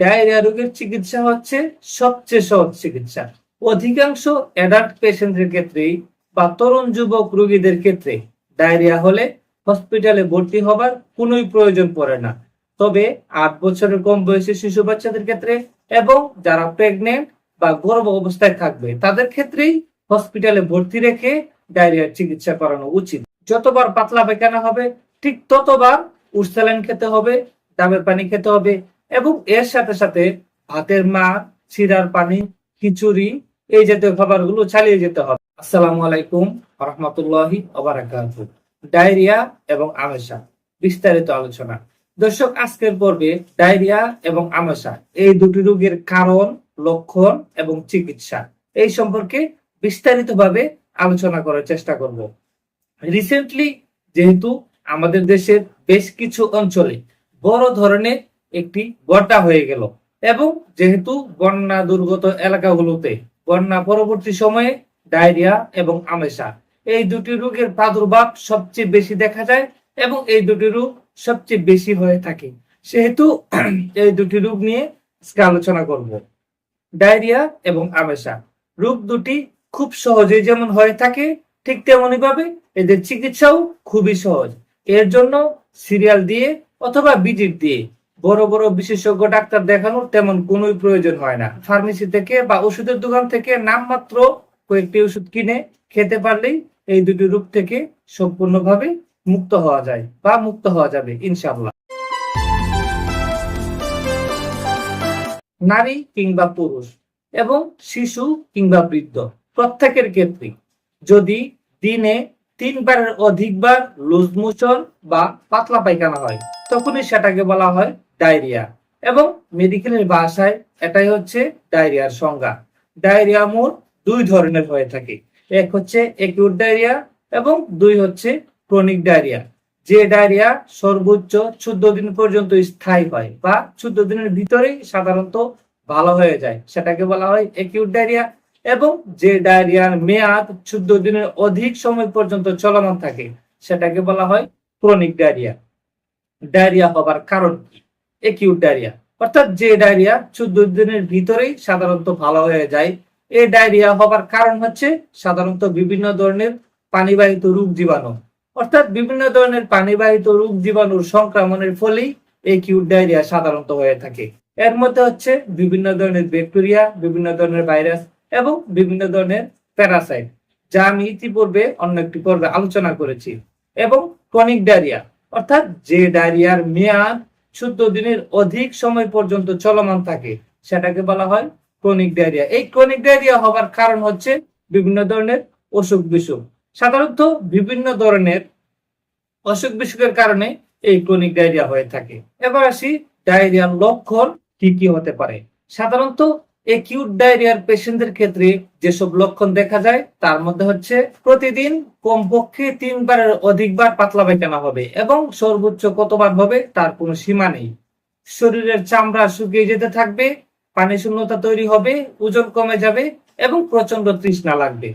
Diarrhoea রোগের চিকিৎসা হচ্ছে সবচেয়ে সহজ চিকিৎসা। অধিকাংশ অ্যাডাল্ট পেশেন্টের ক্ষেত্রেই বা তরুণ যুবক রোগীদের ক্ষেত্রে ডায়রিয়া হলে হসপিটালে ভর্তি হবার কোনোই প্রয়োজন পড়ে না। তবে আট বছরের কম বয়সী শিশু বাচ্চাদের ক্ষেত্রে এবং যারা প্রেগনেন্ট বা গর্ভ অবস্থায় থাকবে, তাদের ক্ষেত্রেই হসপিটালে ভর্তি রেখে ডায়রিয়ার চিকিৎসা করানো উচিত। যতবার পাতলা পায়খানা হবে, ঠিক ততবার উর্সালাইন খেতে হবে ডাবের পানি খেতে হবে এবং এর সাথে সাথে ভাতের মা চিরার পানি, খিচুড়ি, এই জাতীয় খাবারগুলো চালিয়ে যেতে হবে। আসসালামু আলাইকুম রহমতুল্লাহি ডায়রিয়া এবং আমেশা, বিস্তারিত আলোচনা। দর্শক, আজকের পর্বে ডায়রিয়া এবং আমাশা, এই দুটি রোগের কারণ, লক্ষণ এবং চিকিৎসা, এই সম্পর্কে বিস্তারিতভাবে আলোচনা করার চেষ্টা করব। রিসেন্টলি যেহেতু আমাদের দেশের বেশ কিছু অঞ্চলে বড় ধরনের একটি বন্যা হয়ে গেল। এবং যেহেতু বন্যা দুর্গত এলাকাগুলোতে বন্যা পরবর্তী সময়ে ডায়রিয়া এবং আমেশা, এই দুটি রোগের প্রাদুর্ভাব সবচেয়ে বেশি দেখা যায় এবং এই দুটি রোগ সবচেয়ে বেশি হয়ে থাকে। সেহেতু এই দুটি রোগ নিয়ে আজকে আলোচনা করব। ডায়রিয়া এবং আমেশা, রোগ দুটি খুব সহজে যেমন হয়ে থাকে, ঠিক তেমনি ভাবে এদের চিকিৎসাও খুবই সহজ। এর জন্য সিরিয়াল দিয়ে অথবা ভিজিট দিয়ে বড় বড় বিশেষজ্ঞ ডাক্তার দেখানোর তেমন কোনোই প্রয়োজন হয় না। ফার্মেসি থেকে বা ওষুধের দোকান থেকে নামমাত্র কয়েকটি ওষুধ কিনে খেতে পারলেই এই দুটি রূপ থেকে সম্পূর্ণভাবে মুক্ত হওয়া যায় বা মুক্ত হওয়া যাবে, ইনশাআল্লাহ। নারী কিংবা পুরুষ এবং শিশু কিংবা বৃদ্ধ প্রত্যেকের ক্ষেত্রে যদি দিনে তিনবারের অধিকবার লুজ মোশন বা পাতলা পায়খানা হয়, তখনই সেটাকে বলা হয় ডায়রিয়া এবং মেডিকেলের ভাষায় এটাই হচ্ছে ডায়রিয়ার সংজ্ঞা। ডায়রিয়া মোট দুই ধরনের হয়ে থাকে। এক হচ্ছে একিউট ডায়রিয়া এবং দুই হচ্ছে ক্রনিক ডায়রিয়া। যে ডায়রিয়া সর্বোচ্চ চোদ্দ দিন পর্যন্ত স্থায়ী হয় বা চোদ্দ দিনের ভিতরেই সাধারণত ভালো হয়ে যায়, সেটাকে বলা হয় একিউট ডায়রিয়া এবং যে ডায়রিয়ার মেয়াদ চোদ্দ দিনের অধিক সময় পর্যন্ত চলমান থাকে, সেটাকে বলা হয় ক্রনিক ডায়রিয়া। ডায়রিয়া হবার কারণ কি? একিউট ডায়রিয়া অর্থাৎ যে ডায়রিয়া চোদ্দ দিনের ভিতরেই সাধারণত ভালো হয়ে যায়। এই ডায়রিয়া হবার কারণ হচ্ছে সাধারণত বিভিন্ন ধরনের পানিবাহিত রোগ জীবাণু। অর্থাৎ বিভিন্ন ধরনের পানিবাহিত রোগ জীবাণুর সংক্রমণের ফলেই এই কিউট ডায়রিয়া সাধারণত হয়ে থাকে। এর মধ্যে হচ্ছে বিভিন্ন ধরনের ব্যাকটেরিয়া বিভিন্ন ধরনের ভাইরাস এবং বিভিন্ন ধরনের প্যারাসাইট যা আমি ইতিপূর্বে অন্য একটি পর্বে আলোচনা করেছি। এবং ক্রনিক ডায়রিয়া অর্থাৎ যে ডায়রিয়ার মেয়াদ চোদ্দ দিনের অধিক সময় পর্যন্ত চলমান থাকে। সেটাকে বলা হয় ক্রনিক ডায়রিয়া এই ক্রনিক ডায়রিয়া হবার কারণ হচ্ছে বিভিন্ন ধরনের অসুখ বিসুখ। সাধারণত বিভিন্ন ধরনের অসুখ বিসুখের কারণে এই ক্রনিক ডায়রিয়া হয়ে থাকে। এবার আসি ডায়রিয়ার লক্ষণ কি কি হতে পারে? সাধারণত একিউট ডায়রিয়ার পেশেন্টদের ক্ষেত্রে যেসব লক্ষণ দেখা যায়, তার মধ্যে হচ্ছে প্রতিদিন কমপক্ষে তিনবারের অধিকবার পাতলা পায়খানা হবে এবং সর্বোচ্চ কতবার হবে তার কোনো সীমা নেই। শরীরের চামড়া শুকিয়ে যেতে থাকবে, পানি শূন্যতা তৈরি হবে, ওজন কমে যাবে এবং প্রচণ্ড তৃষ্ণা লাগবে।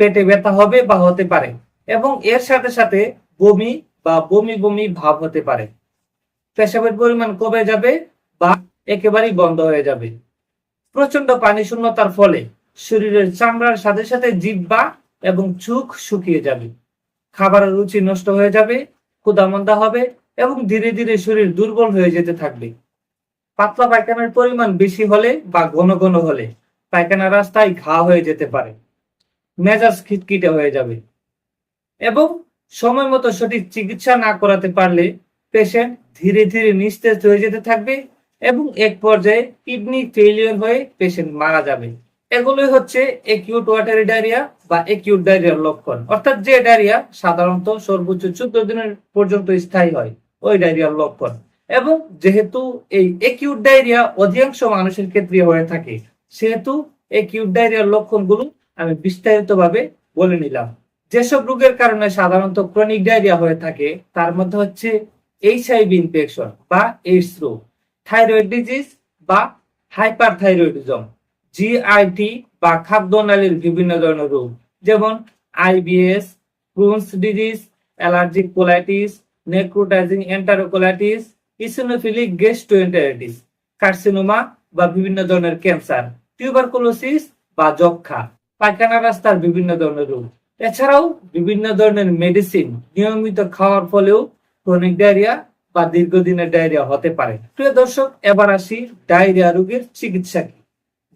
পেটে ব্যথা হবে বা হতে পারে এবং এর সাথে সাথে বমি বা বমি বমি ভাব হতে পারে। পেশাবের পরিমাণ কমে যাবে বা একেবারেই বন্ধ হয়ে যাবে। প্রচণ্ড পানি শূন্যতার ফলে শরীরের চামড়ার সাথে সাথে জিহ্বা এবং চোখ শুকিয়ে যাবে। খাবারের রুচি নষ্ট হয়ে যাবে ক্ষুদামন্দা হবে এবং ধীরে ধীরে শরীর দুর্বল হয়ে যেতে থাকবে। পাতলা পায়খানার পরিমাণ বেশি হলে বা ঘন ঘন হলে পায়খানা রাস্তায় ঘা হয়ে যেতে পারে। মেজাজ খিটখিটে হয়ে যাবে। এবং সময় মতো সঠিক চিকিৎসা না করাতে পারলে পেশেন্ট ধীরে ধীরে নিস্তেজ হয়ে যেতে থাকবে এবং এক পর্যায়ে কিডনি ফেলিওর হয়ে পেশেন্ট মারা যাবে। এগুলোই হচ্ছে একিউট ওয়াটারি ডায়রিয়া বা একিউট ডায়রিয়ার লক্ষণ। অর্থাৎ যে ডায়রিয়া সাধারণত সর্বোচ্চ চোদ্দ দিনের পর্যন্ত স্থায়ী হয়, ওই ডায়রিয়ার লক্ষণ। এবং যেহেতু এই একিউট ডায়রিয়া অধিকাংশ মানুষের ক্ষেত্রে হয়ে থাকে, সেহেতু একিউট ডায়রিয়ার লক্ষণগুলো আমি বিস্তারিতভাবে বলে নিলাম। যেসব রোগের কারণে সাধারণত ক্রনিক ডায়রিয়া হয়ে থাকে, তার মধ্যে হচ্ছে এইচআইভি ইনফেকশন বা এইডস রোগ। থাইরয়েড ডিজিজ বা হাইপার থাইরয়েডিজম জিআইটি বা খাদ্যনালীর বিভিন্ন ধরনের রোগ, যেমন IBS Crohn's disease allergic colitis necrotising enterocolitis eosinophilic gastroenteritis carcinoma বা বিভিন্ন ধরনের ক্যান্সার টিউবারকুলোসিস বা যক্ষা পায়খানা রাস্তার বিভিন্ন ধরনের রোগ। এছাড়াও বিভিন্ন ধরনের মেডিসিন নিয়মিত খাওয়ার ফলেও ক্রনিক ডায়রিয়া বা দীর্ঘদিনের ডায়রিয়া হতে পারে প্রিয় দর্শক, এবার আসি ডায়রিয়া রোগের চিকিৎসা কি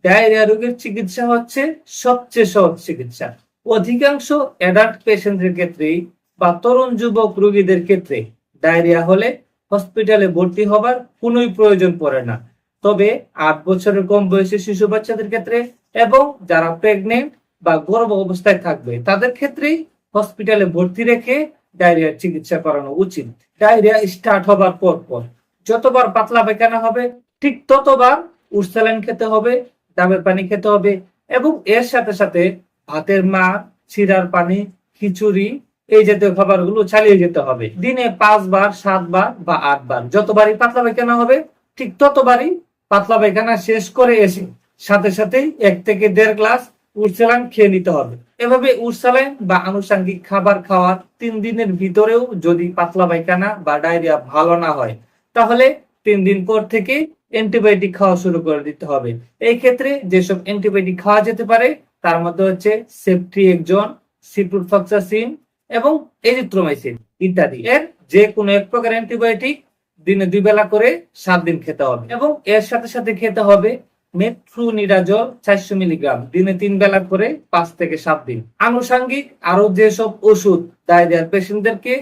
ডায়রিয়া রোগের চিকিৎসা হচ্ছে সবচেয়ে সহজ চিকিৎসা। অধিকাংশ অ্যাডাল্ট পেশেন্টের ক্ষেত্রেই বা তরুণ যুবক রোগীদের ক্ষেত্রে ডায়রিয়া হলে হসপিটালে ভর্তি হবার কোনোই প্রয়োজন পড়ে না। তবে আট বছরের কম বয়সী শিশু বাচ্চাদের ক্ষেত্রে এবং যারা প্রেগনেন্ট বা গর্ভ অবস্থায় থাকবে, তাদের ক্ষেত্রেই হসপিটালে ভর্তি রেখে ডায়রিয়ার চিকিৎসা করানো উচিত। ডায়রিয়া স্টার্ট হবার পর পর। যতবার পাতলা পায়খানা হবে, ঠিক ততবার উর্সালাইন খেতে হবে, ডাবের পানি খেতে হবে এবং এর সাথে সাথে ভাতের মা চিরার পানি, খিচুড়ি, এই জাতীয় খাবারগুলো চালিয়ে যেতে হবে। দিনে পাঁচবার, সাতবার বা আটবার। যতবারই পাতলা পায়খানা হবে, ঠিক ততবারই পাতলা পায়খানা শেষ করে এসে সাথে সাথেই এক থেকে দেড় গ্লাস উর্সালাইন খেয়ে নিতে হবে। এভাবে উর্সালাইন বা আনুষাঙ্গিক খাবার খাওয়ার তিন দিনের ভিতরেও যদি পাতলা পায়খানা বা ডায়রিয়া ভালো না হয়, তাহলে তিন দিন পর থেকে অ্যান্টিবায়োটিক খাওয়া শুরু করে দিতে হবে। এই ক্ষেত্রে যেসব অ্যান্টিবায়োটিক খাওয়া যেতে পারে, তার মধ্যে হচ্ছে সেফট্রি একজন সিপ্রোফ্লক্সাসিন এবং এজিথ্রোমাইসিন ইত্যাদি। এর যে কোনো এক প্রকার অ্যান্টিবায়োটিক দিনে দুই বেলা করে সাত দিন খেতে হবে এবং এর সাথে সাথে খেতে হবে মেট্রোনিডাজল চারশো মিলিগ্রাম দিনে তিন বেলা করে পাঁচ থেকে সাত দিন। আনুষাঙ্গিক আরও যেসব ওষুধ ডায়রিয়ার পেশেন্টদেরকে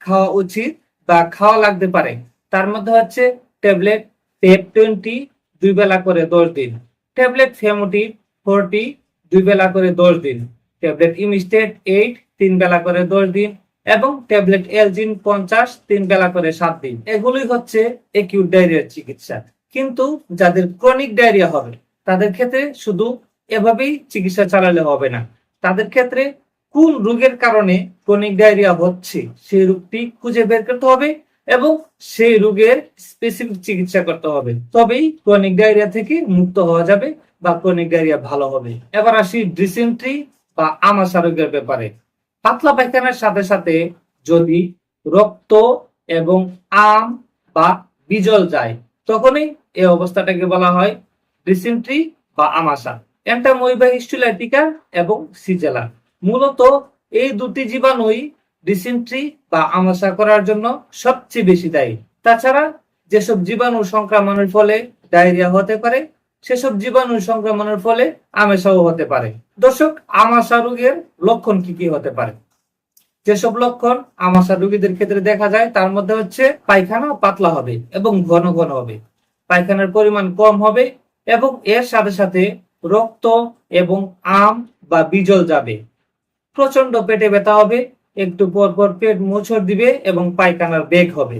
খাওয়া উচিত বা খাওয়া লাগতে পারে, তার মধ্যে হচ্ছে ট্যাবলেট পেপ টোয়েন্টি দুই বেলা করে দশ দিন, ট্যাবলেট ফেমোটিভ ফোরটি দুই বেলা করে দশ দিন, ট্যাবলেট ইমিস্টেট এইট তিন বেলা করে দশ দিন এবং ট্যাবলেট এলজিন পঞ্চাশ তিন বেলা করে সাত দিন। এগুলোই হচ্ছে একিউট ডায়রিয়ার চিকিৎসা। কিন্তু যাদের ক্রনিক ডায়রিয়া হবে, তাদের ক্ষেত্রে শুধু এভাবেই চিকিৎসা চালালে হবে না। তাদের ক্ষেত্রে কোন রোগের কারণে ক্রনিক ডায়রিয়া হচ্ছে, সেই রোগটি খুঁজে বের করতে হবে এবং সেই রোগের স্পেসিফিক চিকিৎসা করতে হবে। তবেই ক্রনিক ডায়রিয়া থেকে মুক্ত হওয়া যাবে বা ক্রনিক ডায়রিয়া ভালো হবে। এবার আসি ডিসেন্ট্রি বা আমাশা রোগের ব্যাপারে। পাতলা পায়খানার সাথে সাথে যদি রক্ত এবং আম বা বিজল যায়, তখনই এই অবস্থাটাকে বলা হয় ডিসেন্ট্রি বা আমাশা অ্যান্টামোইবা হিস্টুলাইটিকা এবং সিজেলা মূলত এই দুটি জীবাণুই ডিসেন্ট্রি বা আমাশা করার জন্য সবচেয়ে বেশি দায়ী। তাছাড়া যেসব জীবাণু সংক্রমণের ফলে ডায়রিয়া হতে পারে, সেসব জীবাণু সংক্রমণের ফলে আমাশাও হতে পারে। দর্শক আমাশা রোগের লক্ষণ কি কি হতে পারে? যেসব লক্ষণ আমাশা রোগীদের ক্ষেত্রে দেখা যায়, তার মধ্যে হচ্ছে পায়খানা পাতলা হবে এবং ঘন ঘন হবে। পায়খানার পরিমাণ কম হবে এবং এর সাথে সাথে রক্ত এবং আম বা বিজল যাবে। প্রচণ্ড পেটে ব্যথা হবে, একটু পর পর পেট মোচড় দিবে এবং পায়খানার বেগ হবে।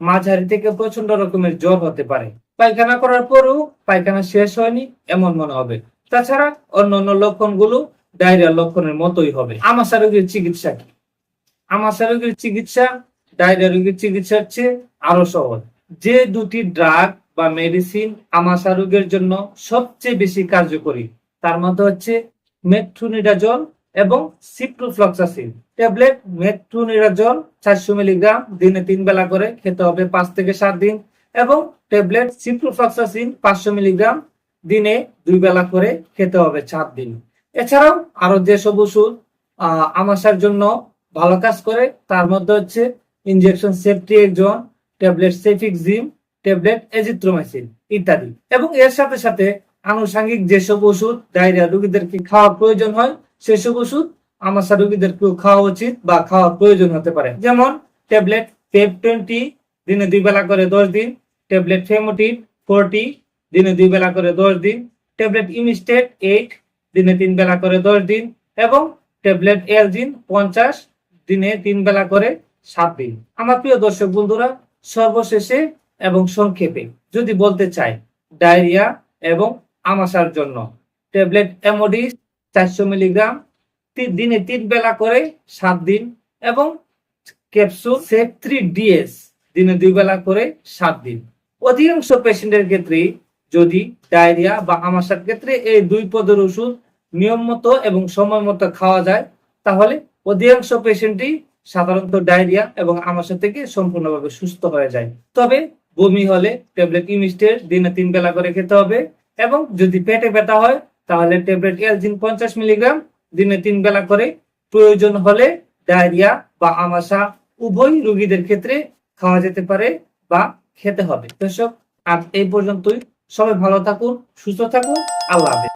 মাঝারি থেকে প্রচণ্ড রকমের জ্বর হতে পারে। পায়খানা করার পরেও পায়খানা শেষ হয়নি এমন মনে হবে। তাছাড়া অন্য অন্য লক্ষণগুলো ডায়রিয়ার লক্ষণের মতোই হবে। আমাশা রোগীর চিকিৎসা কি? আমাশা রোগীর চিকিৎসা, ডায়রিয়া রোগীর চিকিৎসার চেয়ে আরও সহজ। যে দুটি ড্রাগ বা মেডিসিন আমাশা রোগের জন্য সবচেয়ে বেশি কার্যকরী। তার মধ্যে হচ্ছে মেট্রোনিডাজল এবং সিপ্রোফ্লক্সাসিন ট্যাবলেট মেট্রোনিডাজল চারশো মিলিগ্রাম দিনে তিন বেলা করে খেতে হবে পাঁচ থেকে সাত দিন এবং ট্যাবলেট সিপ্রোফ্লক্সাসিন পাঁচশো মিলিগ্রাম দিনে দুই বেলা করে খেতে হবে চার দিন। এছাড়াও আরও যেসব ওষুধ আমাশার জন্য ভালো কাজ করে, তার মধ্যে হচ্ছে ইনজেকশন সেফটি একজন ট্যাবলেট সেফিক্সিম ট্যাবলেট, এজিথ্রোমাইসিন ইত্যাদি। এবং এর সাথে সাথে আনুষাঙ্গিক যেসব ওষুধ ডায়রিয়া রোগীদেরকে খাওয়া প্রয়োজন হয়, সেসব ওষুধ আমাশা রোগীদেরকেও খাওয়া উচিত বা খাওয়া প্রয়োজন হতে পারে। যেমন ট্যাবলেট পেপ টোয়েন্টি, দিনে দুই বেলা করে দশ দিন। ট্যাবলেট ফেমোটিন ফোরটি, দিনে দুই বেলা করে দশ দিন। ট্যাবলেট ইমিস্টেট এইট, দিনে তিন বেলা করে দশ দিন। এবং ট্যাবলেট এলজিন পঞ্চাশ, দিনে তিন বেলা করে সাত দিন। আমার প্রিয় দর্শক বন্ধুরা, সর্বশেষে এবং সংক্ষেপে যদি বলতে চাই, ডায়রিয়া এবং আমাশার জন্য। ট্যাবলেট এমোডিস চারশো মিলিগ্রাম দিনে তিন বেলা করে সাত দিন এবং ক্যাপসুল সেফ থ্রি ডিএস দিনে দুই বেলা করে সাত দিন। অধিকাংশ পেশেন্টের ক্ষেত্রে যদি ডায়রিয়া বা আমাশার ক্ষেত্রে এই দুই পদের ওষুধ নিয়ম মতো এবং সময় মতো খাওয়া যায়, তাহলে অধিকাংশ পেশেন্টই সাধারণত ডায়রিয়া এবং আমাশা থেকে সম্পূর্ণভাবে সুস্থ হয়ে যায়। তবে বমি হলে ট্যাবলেট ইমিস্টের দিনে তিন বেলা করে খেতে হবে এবং যদি পেটে ব্যথা হয়, তাহলে ট্যাবলেট এলজিন পঞ্চাশ মিলিগ্রাম দিনে তিন বেলা করে। প্রয়োজন হলে ডায়রিয়া বা আমাশা উভয় রোগীদের ক্ষেত্রে খাওয়া যেতে পারে বা খেতে হবে। দর্শক, আজ এই পর্যন্তই। সবাই ভালো থাকুন, সুস্থ থাকুন। আল্লাহ হাফেজ।